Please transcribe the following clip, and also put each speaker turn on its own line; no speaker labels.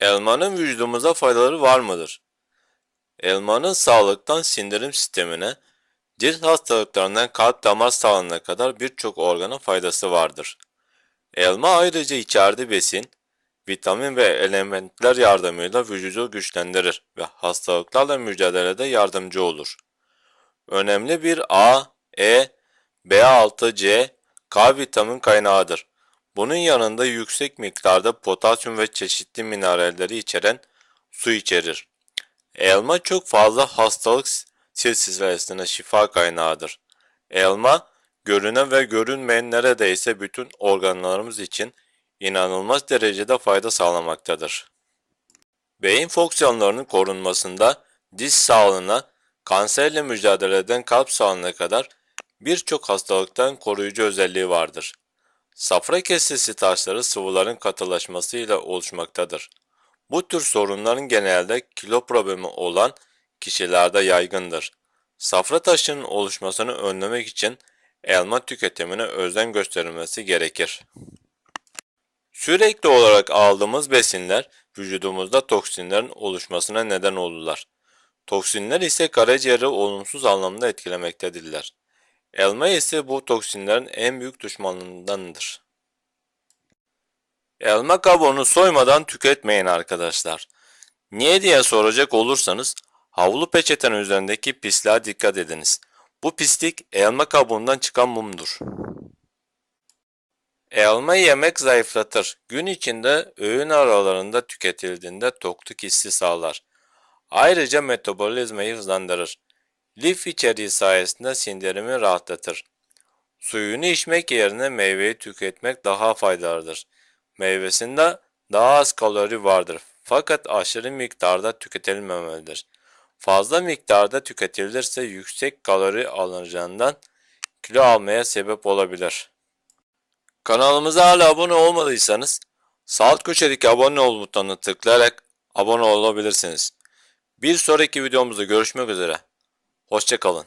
Elmanın vücudumuza faydaları var mıdır? Elmanın sağlıktan sindirim sistemine, cilt hastalıklarından kalp damar sağlığına kadar birçok organa faydası vardır. Elma ayrıca içerdiği besin, vitamin ve elementler yardımıyla vücudu güçlendirir ve hastalıklarla mücadelede yardımcı olur. Önemli bir A, E, B6, C, K vitamin kaynağıdır. Bunun yanında yüksek miktarda potasyum ve çeşitli mineralleri içeren su içerir. Elma çok fazla hastalık silsilesine şifa kaynağıdır. Elma, görünen ve görünmeyen neredeyse bütün organlarımız için inanılmaz derecede fayda sağlamaktadır. Beyin fonksiyonlarının korunmasında, diş sağlığına, kanserle mücadele eden kalp sağlığına kadar birçok hastalıktan koruyucu özelliği vardır. Safra kesesi taşları sıvıların katılaşmasıyla oluşmaktadır. Bu tür sorunların genelde kilo problemi olan kişilerde yaygındır. Safra taşının oluşmasını önlemek için elma tüketimine özen gösterilmesi gerekir. Sürekli olarak aldığımız besinler vücudumuzda toksinlerin oluşmasına neden olurlar. Toksinler ise karaciğeri olumsuz anlamda etkilemektedirler. Elma ise bu toksinlerin en büyük düşmanlarındandır. Elma kabuğunu soymadan tüketmeyin arkadaşlar. Niye diye soracak olursanız havlu peçetenin üzerindeki pisliğe dikkat ediniz. Bu pislik elma kabuğundan çıkan mumdur. Elma yemek zayıflatır. Gün içinde öğün aralarında tüketildiğinde tokluk hissi sağlar. Ayrıca metabolizmayı hızlandırır. Lif içeriği sayesinde sindirimi rahatlatır. Suyunu içmek yerine meyveyi tüketmek daha faydalıdır. Meyvesinde daha az kalori vardır fakat aşırı miktarda tüketilmemelidir. Fazla miktarda tüketilirse yüksek kalori alınacağından kilo almaya sebep olabilir. Kanalımıza hala abone olmadıysanız sağ köşedeki abone ol butonuna tıklayarak abone olabilirsiniz. Bir sonraki videomuzda görüşmek üzere. Hoşçakalın.